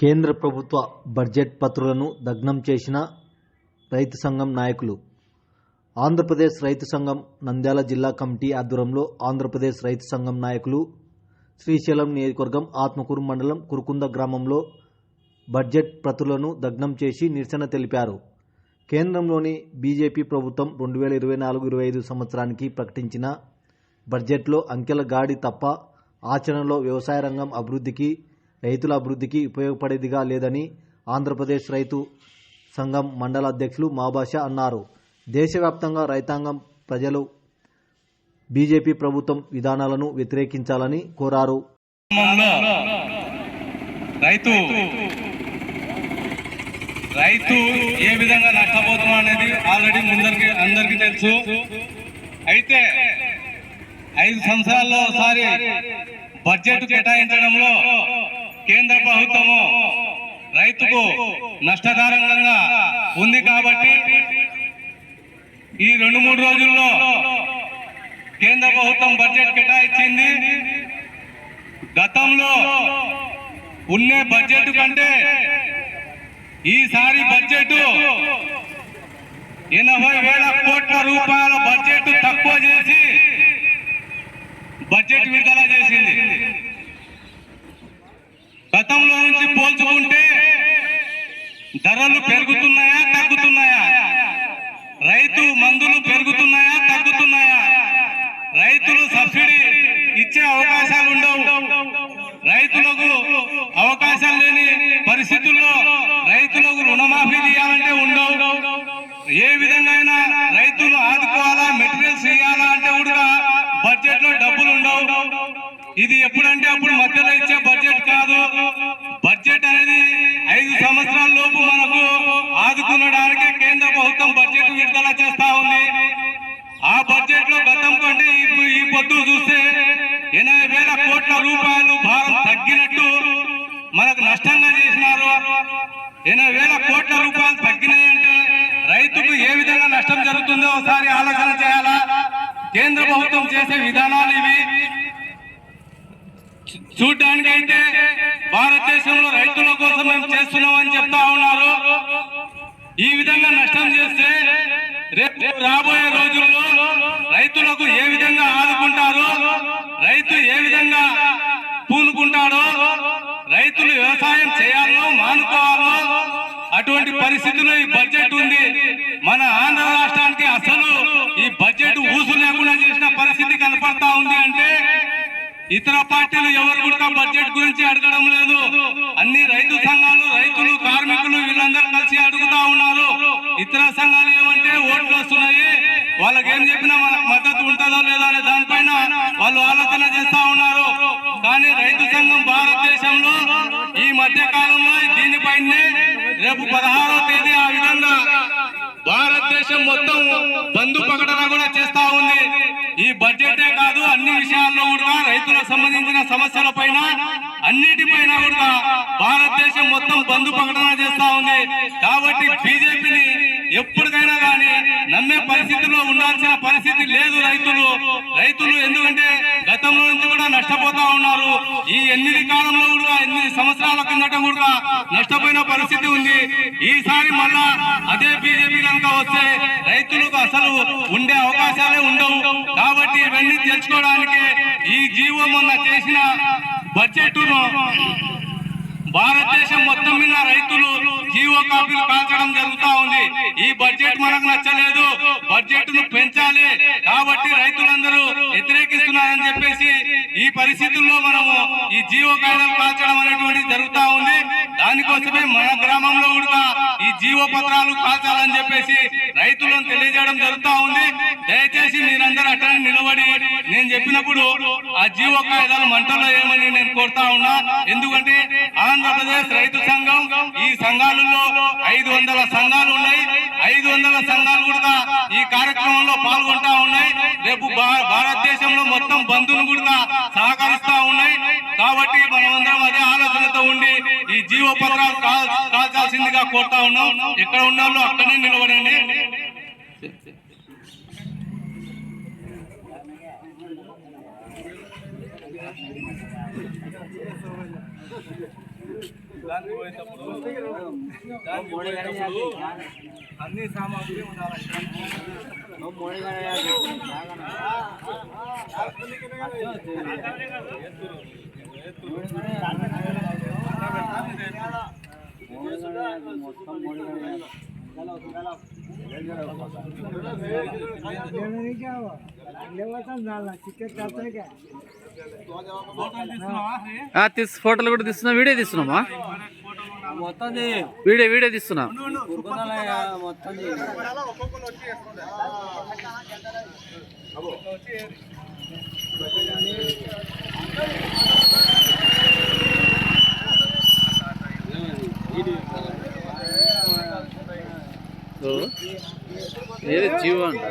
కేంద్ర ప్రభుత్వ బడ్జెట్ పత్రులను దగ్నం చేసిన రైతు సంఘం నాయకులు. ఆంధ్రప్రదేశ్ రైతు సంఘం నంద్యాల జిల్లా కమిటీ ఆధ్వర్యంలో ఆంధ్రప్రదేశ్ రైతు సంఘం నాయకులు శ్రీశైలం నియోజకవర్గం ఆత్మకూరు మండలం కురుకుంద గ్రామంలో బడ్జెట్ ప్రతులను దగ్నం చేసి నిరసన తెలిపారు. కేంద్రంలోని బీజేపీ ప్రభుత్వం రెండు వేల ఇరవై నాలుగు ఇరవై ఐదు సంవత్సరానికి ప్రకటించిన బడ్జెట్లో అంకెల గాడి తప్ప ఆచరణలో వ్యవసాయ రంగం అభివృద్ధికి రైతుల అభివృద్ధికి ఉపయోగపడేదిగా లేదని ఆంధ్రప్రదేశ్ రైతు సంఘం మండల అధ్యక్షులు మాబాష అన్నారు. దేశవ్యాప్తంగా రైతాంగం ప్రజలు బీజేపీ ప్రభుత్వం విధానాలను వ్యతిరేకించాలని కోరారు. రైతు రైతు ఏ విధంగా నష్టపోతున్నా అనేది ఆల్రెడీ ముందరికి అందరికీ తెలుసు. అయితే ఐదు సంవత్సరాల్లో ఒకసారి బడ్జెట్ కేటాయించడంలో కేంద్ర ప్రభుత్వము రైతుకు నష్టకారంగా ఉంది కాబట్టి ఈ రెండు మూడు రోజుల్లో కేంద్ర ప్రభుత్వం బడ్జెట్ కేటాయించింది. గతంలో ఉండే బడ్జెట్ కంటే ఈసారి బడ్జెట్ ఎనభై వేల కోట్ల రూపాయల బడ్జెట్ తక్కువ చేసి బడ్జెట్ విడుదల చేసింది. గతంలో నుంచి పోల్చుకుంటే ధరలు పెరుగుతున్నాయా తగ్గుతున్నాయా? రైతు మందులు పెరుగుతున్నాయా తగ్గుతున్నాయా? రైతులు సబ్సిడీ ఇచ్చే అవకాశాలు ఉండవు. రైతులకు అవకాశాలు లేని పరిస్థితుల్లో రైతులకు రుణమాఫీ చేయాలంటే ఉండవు. ఏ విధంగా అయినా రైతులు ఆదుకోవాలా మెటీరియల్స్ ఇవ్వాలా అంటే కూడా బడ్జెట్లో డబ్బులు ఉండవు. ఇది ఎప్పుడంటే అప్పుడు మధ్యలో ఇచ్చే బడ్జెట్ కాదు. బడ్జెట్ అనేది ఐదు సంవత్సరాల లోపు మనకు ఆదుకునడానికి కేంద్ర ప్రభుత్వం బడ్జెట్ విడుదల చేస్తా ఉంది. ఆ బడ్జెట్లో గతం కంటే ఇప్పుడు ఈ పొద్దు చూస్తే ఎనభై వేల కోట్ల రూపాయలు భారం తగ్గినట్టు మనకు నష్టంగా చేసినారు. ఎనభై వేల కోట్ల రూపాయలు తగ్గినాయంటే రైతుకు ఏ విధంగా నష్టం జరుగుతుందో ఒకసారి ఆలోచన చేయాలా? కేంద్ర ప్రభుత్వం చేసే విధానాలు ఇవి. చూడ్డానికి అయితే భారతదేశంలో రైతుల కోసం మేము చేస్తున్నాం అని చెప్తా ఉన్నారు. ఈ విధంగా నష్టం చేస్తే రేపు రాబోయే రోజుల్లో రైతులకు ఏ విధంగా ఆదుకుంటారో రైతు ఏ విధంగా పూనుకుంటాడో రైతులు వ్యవసాయం చేయాలో మానుకోవాలో అటువంటి పరిస్థితుల్లో ఈ బడ్జెట్ ఉంది. మన ఆంధ్ర రాష్ట్రానికి అసలు ఈ బడ్జెట్ ఊసు లేకుండా చేసిన పరిస్థితి కనపడతా ఉంది. ఇతర పార్టీలు ఎవరు కూడా బడ్జెట్ గురించి అడగడం లేదు. అన్ని రైతు సంఘాలు రైతులు కార్మికులు వీళ్ళందరూ కలిసి అడుగుతా ఉన్నారు. ఇతర సంఘాలు ఏమంటే ఓట్లు వస్తున్నాయి. వాళ్ళకి ఏం చెప్పినా మనకు మద్దతు ఉంటుందో లేదో అనే దానిపైన వాళ్ళు ఆలోచన చేస్తా ఉన్నారు. కానీ రైతు సంఘం భారతదేశంలో ఈ మధ్య కాలంలో దీనిపైనే రేపు పదహారో తేదీ ఆ విధంగా భారతదేశం మొత్తం బంధు ప్రకటన కూడా సంబంధించిన సమస్యల పైన అన్నిటిపైన కూడా భారతదేశం మొత్తం బంధు ప్రకటన చేస్తా ఉంది. కాబట్టి బీజేపీని ఎప్పటికైనా కానీ నమ్మే పరిస్థితిలో ఉండాల్సిన పరిస్థితి లేదు రైతులు. రైతులు ఎందుకంటే గతంలో నుంచి కూడా నష్టపోతా ఉన్నారు. ఈ ఎనిమిది కాలంలో కూడా ఎనిమిది సంవత్సరాల కిందట కూడా నష్టపోయిన పరిస్థితి ఉంది. ఈసారి మళ్ళా అదే బీజేపీ కనుక వస్తే రైతులకు అసలు ఉండే అవకాశాలే ఉండవు. కాబట్టి ఇవన్నీ తెలుసుకోవడానికి ఈ జీవో మొన్న చేసిన బడ్జెట్ భారతదేశం మొత్తం మీద రైతులు జీవో కాపీలు కాల్చడం జరుగుతా ఉంది. ఈ బడ్జెట్ మనకు నచ్చలేదు. బడ్జెట్ను పెంచాలి. కాబట్టి రైతులందరూ వ్యతిరేకిస్తున్నారని చెప్పేసి ఈ పరిస్థితుల్లో మనము ఈ జీవో కాయలు కాల్చడం అనేటువంటి జరుగుతా ఉంది. దానికోసమే మన గ్రామంలో కూడా ఈ జీవో పత్రాలు కాల్చాలని చెప్పేసి రైతులను తెలియజేయడం జరుగుతా ఉంది. దయచేసి మీరందరూ అట్లనే నిలబడి నేను చెప్పినప్పుడు ఆ జీవో కాగితాలు మంటల్లో ఏమని నేను కోరుతా ఉన్నా. ఎందుకంటే ఆంధ్రప్రదేశ్ రైతు సంఘం ఈ సంఘాలలో ఐదు వందల సంఘాలు ఉన్నాయి. ఐదు వందల సంఘాలు కూడా ఈ కార్యక్రమంలో పాల్గొంటా ఉన్నాయి. రేపు భారతదేశంలో మొత్తం బంధువులు కూడా సహకరిస్తా ఉన్నాయి. కాబట్టి మనమందరం అదే ఆలోచనతో ఉండి ఈ జీవో పత్రాలు కాల్- కాల్చాల్సిందిగా కోరుతా ఉన్నాం. ఎక్కడ ఉన్నాలో అక్కడనే నిలబడండి. దానికి పోయేటప్పుడు దానికి పోయేటప్పుడు అన్ని సామాగ్రి ఉండాలి ఆ, తీసు ఫోటోలు కూడా తీస్తున్నా వీడియో తీస్తున్నామా మొత్తం వీడియో వీడియో తీస్తున్నా. మొత్తం ఏది జీవో అంట.